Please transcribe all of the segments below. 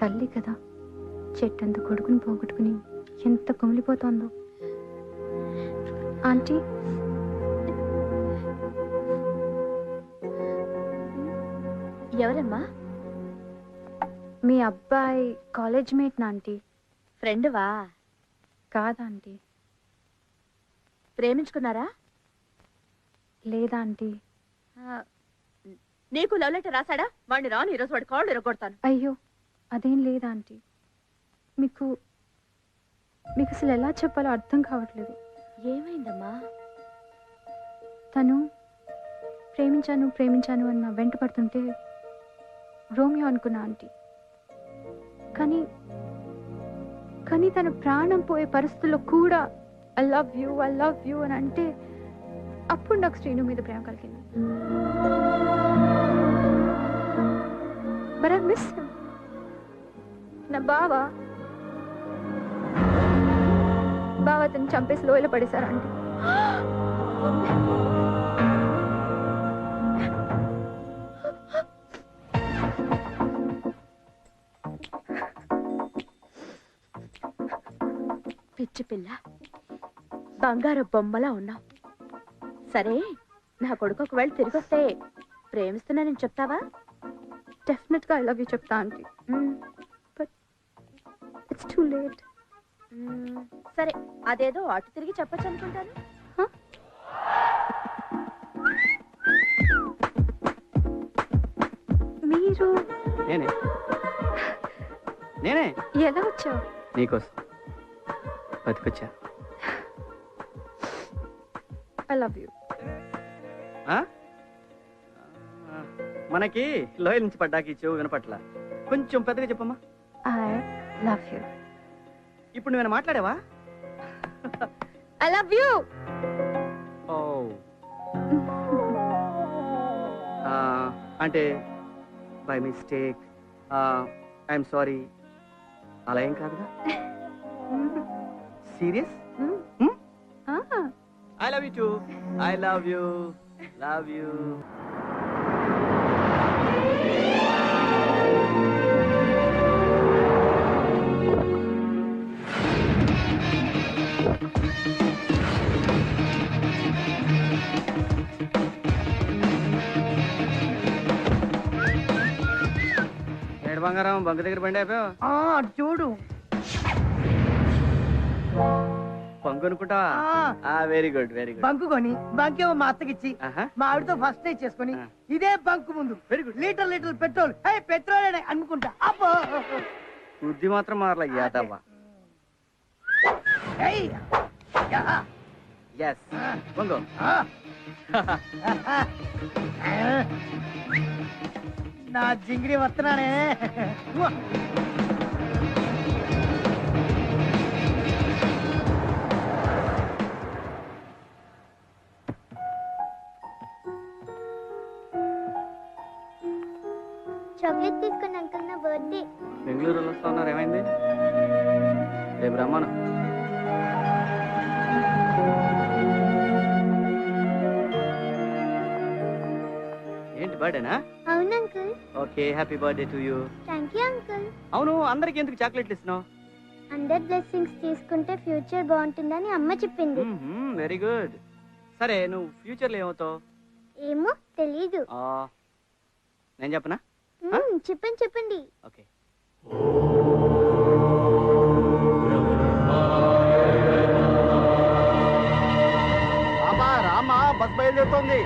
తల్లి కదా. చెట్టంత కొడుకుని పోగొట్టుకుని ఎంత కుమిలిపోతోందో. ఆంటీ. ఎవరమ్మా? మీ అబ్బాయి కాలేజ్ మేట్ నా ఆంటీ. ఫ్రెండ్వా? కాదా ఆంటీ. ప్రేమించుకున్నారా? లేదా ఆంటీ. నీకు లవ్ లెటర్ రాశాడా? వాడిని రాను ఈరోజు వాడి కాళ్ళు ఇరగొడతాను. అయ్యో. అదేం లేదా ఆంటీ. మీకు మీకు అసలు ఎలా చెప్పాలో అర్థం కావట్లేదు. ఏమైందమ్మా? తను ప్రేమించాను ప్రేమించాను అన్న వెంట పడుతుంటే రోమియో అనుకున్నా ఆంటీ. కానీ కానీ తన ప్రాణం పోయే పరిస్థితుల్లో కూడా I love you I love you అని అంటే అప్పుడు నాకు శ్రీను మీద ప్రేమ కలిగింది. బట్ ఐ మిస్ నా బావ. బావ అతను చంపేసి లోయలో పడేశారు ఆంటీ. పిచ్చి పిల్ల బంగారు బొమ్మలా ఉన్నావు. సరే నా కొడుకు ఒకవేళ తిరిగి వస్తే ప్రేమిస్తున్నానని చెప్తావా? డెఫినెట్గా ఐ లవ్ యూ చెప్తా ఆంటీ. సరే అదేదో అటు తిరిగి చెప్పొచ్చు అనుకుంటాను. మీరు? నేనే. నేనే. ఎలా వచ్చావు? నీకోసం. బతికొచ్చా. ఐ లవ్ యూ ఆ? ఆ, మనకి లోయల నుంచి పడ్డాకి చెవు వినపట్ల. కొంచెం పెద్దగా చెప్పమ్మా. ఐ లవ్ యూ ఇప్పుడు నువ్వేనా మాట్లాడావా? ఐ లవ్ యూ ఓ అంటే బై మిస్టేక్ ఐఎమ్ సారీ అలా ఏం కాదుగా? Serious I love you too I love you love you బంగారం బంకు దగ్గర బండి అయిపోయావు ఆ అటు చూడు. పంగు అనుకుంటావా? ఆ, very good very good bunk కొని బంకేమో మా అత్తకిచ్చి ఆహా. మా ఆవిడతో ఫస్ట్ నైట్ చేసుకొని ఆ. ఇదే బంకు ముందు. Very good litre litre petrol. Petrol అనే అనుకుంటా. అబ్బో. బుద్ధి మాత్రం మారలా యాదవ్వ ఏయ్. యా. ఎస్ ఆ. నా జింగిరి వస్తున్నానే. చాక్లెట్ తీసుకుని అంకుల్ నా బర్త్డే బెంగళూరులో వస్తా ఉన్నారు ఏమైంది? రేపు రమ్మను. బర్త్డేనా? అవును uncle. Okay happy birthday to you. Thank you uncle. అవును అందరికి ఎందుకు చాక్లెట్లు ఇస్తున్నావు? అందరి బ్లెస్సింగ్స్ తీసుకుంటే ఫ్యూచర్ బాగుంటుందని అమ్మ చెప్పింది. Very good. సరే నువ్వు ఫ్యూచర్లో ఏమవుతావు? ఏమో తెలీదు. ఆ, నేను చెప్పనా? చెప్పండి చెప్పండి. ఓకే. రామా బస్ బయలుదేరుతోంది.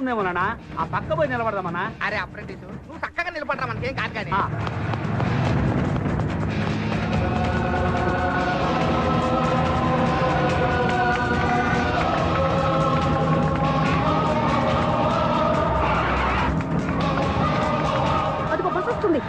వస్తుందేమోనా ఆ పక్క పోయి నిలబడదామన్నా? అరే అప్రెంటిస్. నువ్వు చక్కగా నిలబడరా మనకేం కాదు కానీ. అదిగో బస్ వస్తుంది.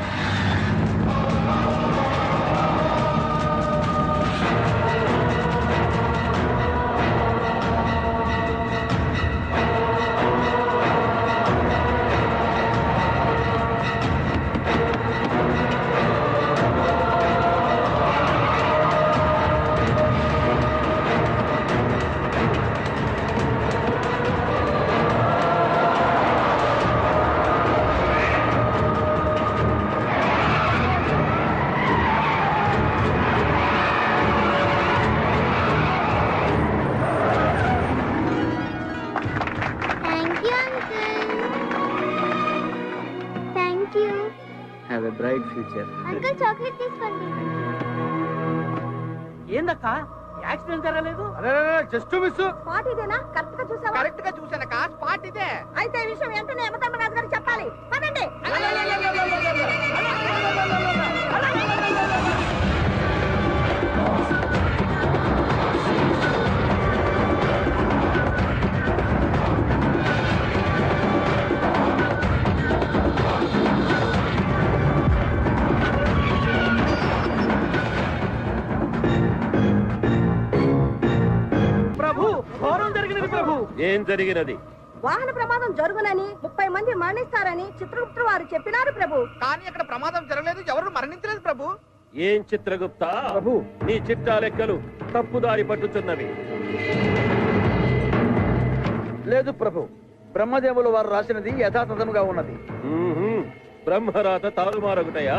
ఏందక్క? యాక్సిడెంట్ జరగలేదు? Just miss. ఇదేనా కరెక్ట్గా చూసావా? జరిగినది ప్రభు. ఏం జరిగినది? వాహన ప్రమాదం జరుగునని ముప్పై మంది మరణిస్తారని చిత్రగుప్తుడు వారు చెప్పినారు ప్రభు. కానీ అక్కడ ప్రమాదం జరగలేదు ఎవరు మరణించలేదు ప్రభు? ఏం చిత్రగుప్త? ప్రభు. నీ చిట్టా లెక్కలు తప్పుదారి పట్టుచున్నవి. లేదు ప్రభు బ్రహ్మదేవులు వారు రాసినది యథాతథముగా ఉన్నది. బ్రహ్మరాత తారుమారగుటయా?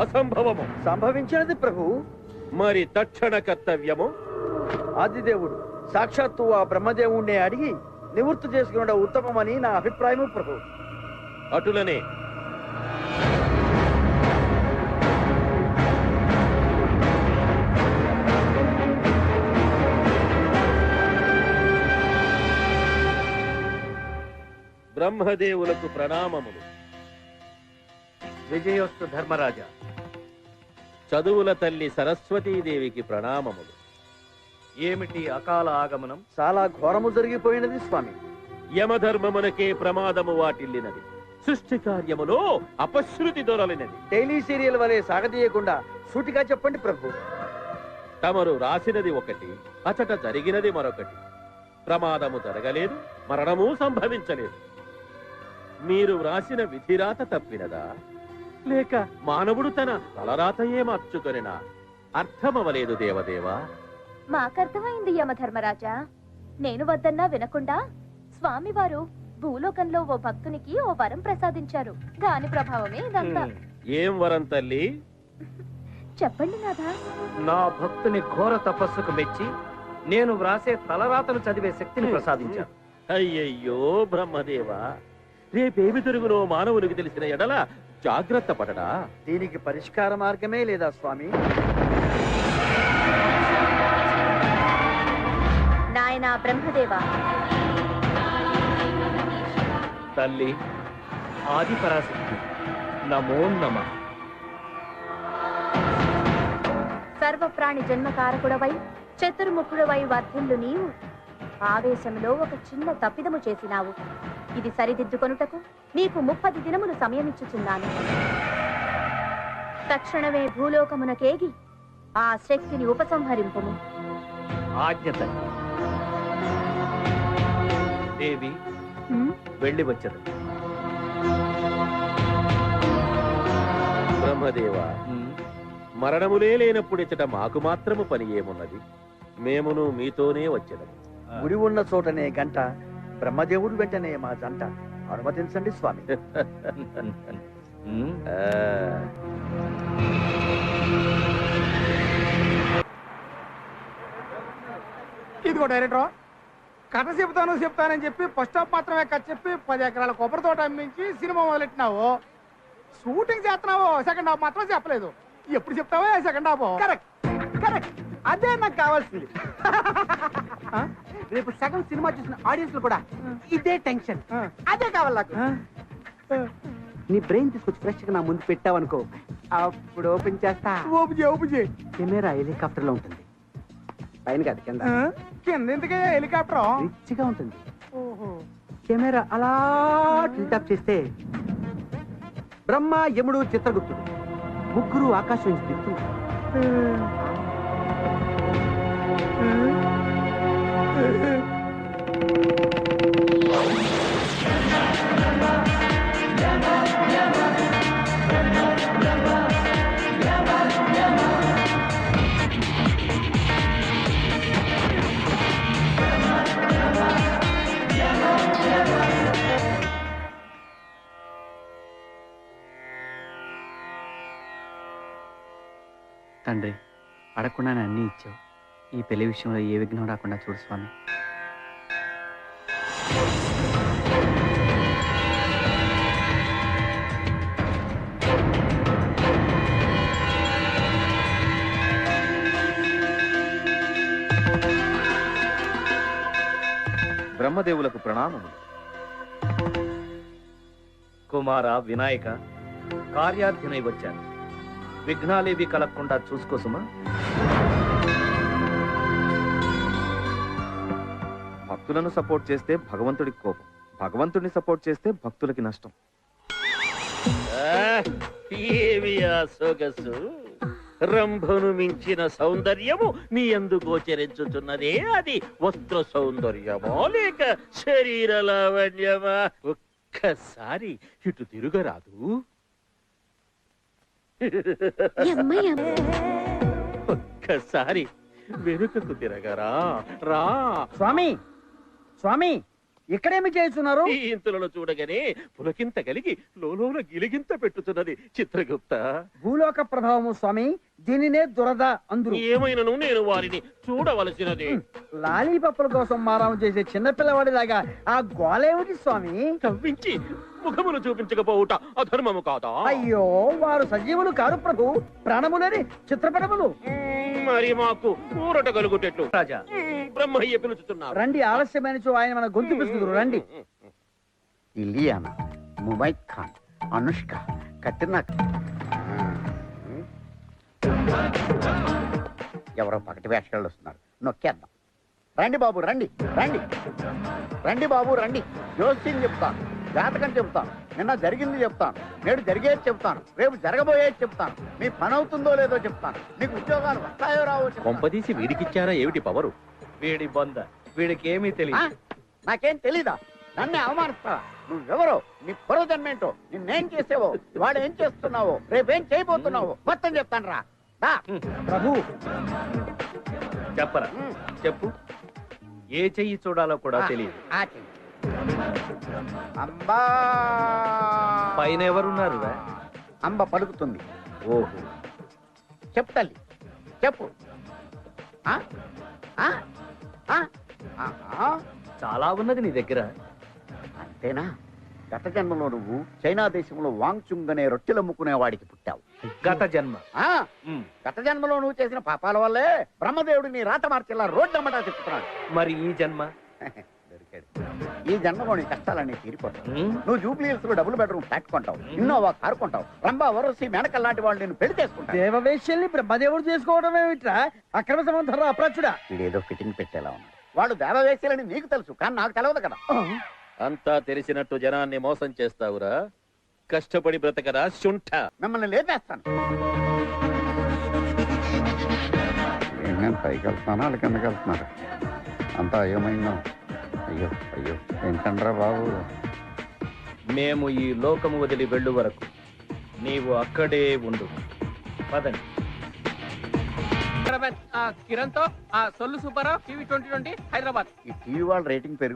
అసంభవము. సంభవించినది ప్రభు. మరి తక్షణ కర్తవ్యము? ఆదిదేవుడు సాక్షాత్తు ఆ బ్రహ్మదేవుణ్ణి అడిగి నివృత్తి చేసుకున్న ఉత్తమమని నా అభిప్రాయము ప్రభు. అటులనే. బ్రహ్మదేవులకు ప్రణామములు. విజయోస్తు ధర్మరాజా. చదువుల తల్లి సరస్వతీదేవికి ప్రణామములు. ఏమిటి అకాల ఆగమనం? చాలా ఘోరము జరిగిపోయినది స్వామి. యమధర్మమునకే ప్రమాదము వాటిల్లినది. సృష్టి కార్యములో అపశృతి దొరలినది. డైలీ సీరియల్ వలె సాగదీయకుండా సూటిగా చెప్పండి ప్రభు. తమరు రాసినది ఒకటి అచట జరిగినది మరొకటి. ప్రమాదము జరగలేదు మరణము సంభవించలేదు. మీరు వ్రాసిన విధిరాత తప్పినదా? లేక మానవుడు తన తలరాతయే మార్చుకొనినా? అర్థమవలేదు దేవదేవా. మాకర్థమైంది యమధర్మరాజా. నేను వద్దన్నా వినకుండా స్వామివారు భూలోకంలో ఓ భక్తునికి ఓ వరం ప్రసాదించారు. దాని ప్రభావమే ఇదంతా. ఏం వరం తల్లి? చెప్పండి నాథా. నా భక్తుని ఘోర తపస్సుకు మెచ్చి నేను వ్రాసే తలరాతను చదివే శక్తిని ప్రసాదించాను. అయ్యయ్యో బ్రహ్మదేవా రేపేమి తిరుగునో మానవునికి తెలిసిన ఎడల జాగ్రత్త పడడా దీనికి పరిష్కార మార్గమే లేదా స్వామి? నాయనా బ్రహ్మదేవా. తల్లి ఆది పరాశక్తి. నమో నమ. సర్వప్రాణి జన్మకారకుడవై చతుర్ముఖుడవై వర్ధిల్లు నీవు. ఆవేశంలో ఒక చిన్న తప్పిదము చేసినావు. ఇది సరిదిద్దుకొనుటకు నీకు ముప్పది దినములు సమయమిచ్చుచున్నాను. తక్షణమే భూలోకమునకేగి ఆ శక్తిని ఉపసంహరింపుము. ఆజ్ఞ హ్మ్? వెళ్ళి వచ్చదు బ్రహ్మదేవా మరణములే లేనప్పుడు ఇచ్చట మాకు మాత్రము పని ఏమున్నది? మేమును మీతోనే వచ్చదము. గుడి ఉన్న చోటనే గంట బ్రహ్మదేవుడు వెంటనే మా జంట. అనుమతించండి స్వామి. ఆ, ఇదిగో డైరెక్టర్. కథ చెప్తాను చెప్తానని చెప్పి ఫస్ట్ హాఫ్ మాత్రమే కథ చెప్పి పది ఎకరాల కొబ్బరి తోట అమ్మించి సినిమా మొదలెట్టినావు. షూటింగ్ చేస్తున్నావు సెకండ్ హాఫ్ మాత్రం చెప్పలేదు. ఎప్పుడు చెప్తావో సెకండ్ హాఫ్ కరెక్ట్ కరెక్ట్ అదే నాకు కావాల్సింది? రేపు సగం సినిమా చూసిన ఆడియన్స్ కూడా ఇదే టెన్షన్ అదే కావాలి నాకు. నీ బ్రెయిన్ తీసుకొచ్చి ఫ్రెష్గా నా ముందు పెట్టావనుకో అప్పుడు ఓపెన్ చేస్తా. ఓపు చేయి ఓపు చేయి కెమెరా హెలికాప్టర్లో ఉంటుంది. పైన కాదు. కింద? కింద హెలికాప్టర్? రిచ్గా ఉంటుంది కెమెరా అలా టిల్టాప్ చేస్తే బ్రహ్మ యముడు చిత్రగుప్తుడు ముగ్గురు ఆకాశం నుంచి దిగుతున్నారు. తండ్రి అడగకుండానే అన్నీ ఇచ్చావు. ఈ పెళ్ళి విషయంలో ఏ విఘ్నం రాకుండా చూడు స్వామి. బ్రహ్మదేవులకు ప్రణామములు. కుమార వినాయక కార్యార్థినై వచ్చాను. విఘ్నాలేవి కలగకుండా చూసుకోసుమా భక్తులను సపోర్ట్ చేస్తే భగవంతుడికి కోపం. భగవంతుడిని సపోర్ట్ చేస్తే భక్తులకి నష్టం. ఏమి ఆ సొగసు? రంభను మించిన సౌందర్యము మీ ఎందు గోచరించుతున్నదే అది వస్త్ర సౌందర్యమో లేక శరీర లావణ్యమా? ఒక్కసారి ఇటు తిరుగరాదు. ఒక్కసారి వెనుకకు తిరగరా. రా. స్వామి స్వామి ఇక్కడేమి చేస్తున్నారు? ఈ ఇంతులను చూడగానే పులకింత కలిగి లోలోన గిలిగింత పెట్టుతున్నది చిత్రగుప్త. భూలోక ప్రభావము స్వామి దీనినే దురద అందురు ఏమైనను నేను వారిని చూడవలసినది. లాలీపప్పుల కోసం మారాము చేసే చిన్నపిల్లవాడిలాగా ఆ గోలేమిటి స్వామి? తవ్వించి ముఖమును చూపించకపోవుట అధర్మము కాదా? అయ్యో వారు సజీవులు కాదు ప్రభు ప్రాణములని చిత్రపటములు. మరి మాకు ఊరట కలుగుటెట్లు. రాజా. బ్రహ్మయ్య పిలుచుతున్నారు. రండి ఆలస్యమైన చో ఆయన మన గొంతు పిసుకుదురు రండి. ఇలియానా ముమైత్ ఖాన్ అనుష్క కట్రినా ఎవరో పగటి వేషగాళ్ళు వస్తున్నారు. నొక్కేద్దాం. రండి బాబు రండి రండి. రండి బాబు రండి. జోస్యం చెప్తాను. జాతకం చెప్తాను నిన్న జరిగింది చెప్తాను. నేడు జరిగేది చెప్తాను రేపు జరగబోయేది చెప్తాను మీ పని అవుతుందో లేదో చెప్తాను మీకు ఉద్యోగాలు వస్తాయో రావో. కొంపదీసి వీడికిచ్చారా ఏమిటి పవరు? వీడి బొంద. వీడికి ఏమీ? తెలియదు నాకేం తెలీదా? నన్నే అవమానిస్తా నువ్వెవరో? నీ పూర్వజన్మేంటో? నిన్నేం చేసేవో? వాడు ఏం చేస్తున్నావో? రేపేం చేయబోతున్నావో? మొత్తం చెప్తాను రా. ప్రభు. చెప్పరా. చెప్పు. ఏ చెయ్యి చూడాలో కూడా తెలియదు. అంబా! పైన ఎవరున్నారు అంబ పలుకుతుంది. ఓహో. చెప్పు తల్లి. చెప్పు. ఆ? ఆ? ఆ? ఆహా. చాలా ఉన్నది నీ దగ్గర. అంతేనా? గత జన్మలో నువ్వు చైనా దేశంలో వాంగ్చుంగ్ అనే రొట్టెలు అమ్ముకునే వాడికి పుట్టావు. గత జన్మ. ఆ? ఉమ్. గత జన్మలో నువ్వు చేసిన పాపాల వల్లే బ్రహ్మదేవుడు నీ రాత మార్చేలా రోడ్డు అమ్మటా చెప్తున్నాడు. మరి ఈ జన్మ? దొరికాడు ఈ జన్మలో నీ కష్టాలన్నీ తీరిపోతావు. నువ్వు జూబ్లీహిల్స్లో డబుల్ బెడ్రూమ్ ఫ్లాట్ కొంటావు ఇన్నోవా కారు కొంటావు రంభా వరసి మేనకల్ లాంటి వాళ్ళు నేను పెళ్ళి చేసుకుంటావు దేవవేశ్యల్ని బ్రహ్మదేవుడు చేసుకోవడం ఏమిట్రా? అక్రమ సంబంధం అప్రాచుడా. వీడేదో ఫిట్టింగ్ పెట్టేలా ఉన్నాడు. వాడు దేవవేశ్యలని నీకు తెలుసు కానీ నాకు తెలియదు కదా. అంతా తెలిసినట్టు జనాన్ని మోసం చేస్తావురా. కష్టపడి బ్రతకరా శుంఠ. మిమ్మల్ని లేపేస్తాను. నేను పైకి వెళ్తున్నాను వాళ్ళు కిందకి వెళ్తున్నారు అంతా అయోమైందో అయ్యో అయ్యో ఏంటండ్రా బాబు? మేము ఈ లోకము వదిలి వెళ్ళు వరకు నీవు అక్కడే ఉండు. పదండి. కిరణ్తో సొల్లు super TV twenty twenty Hyderabad. ఈ టీవీ వాళ్ళ రేటింగ్ పెరుగు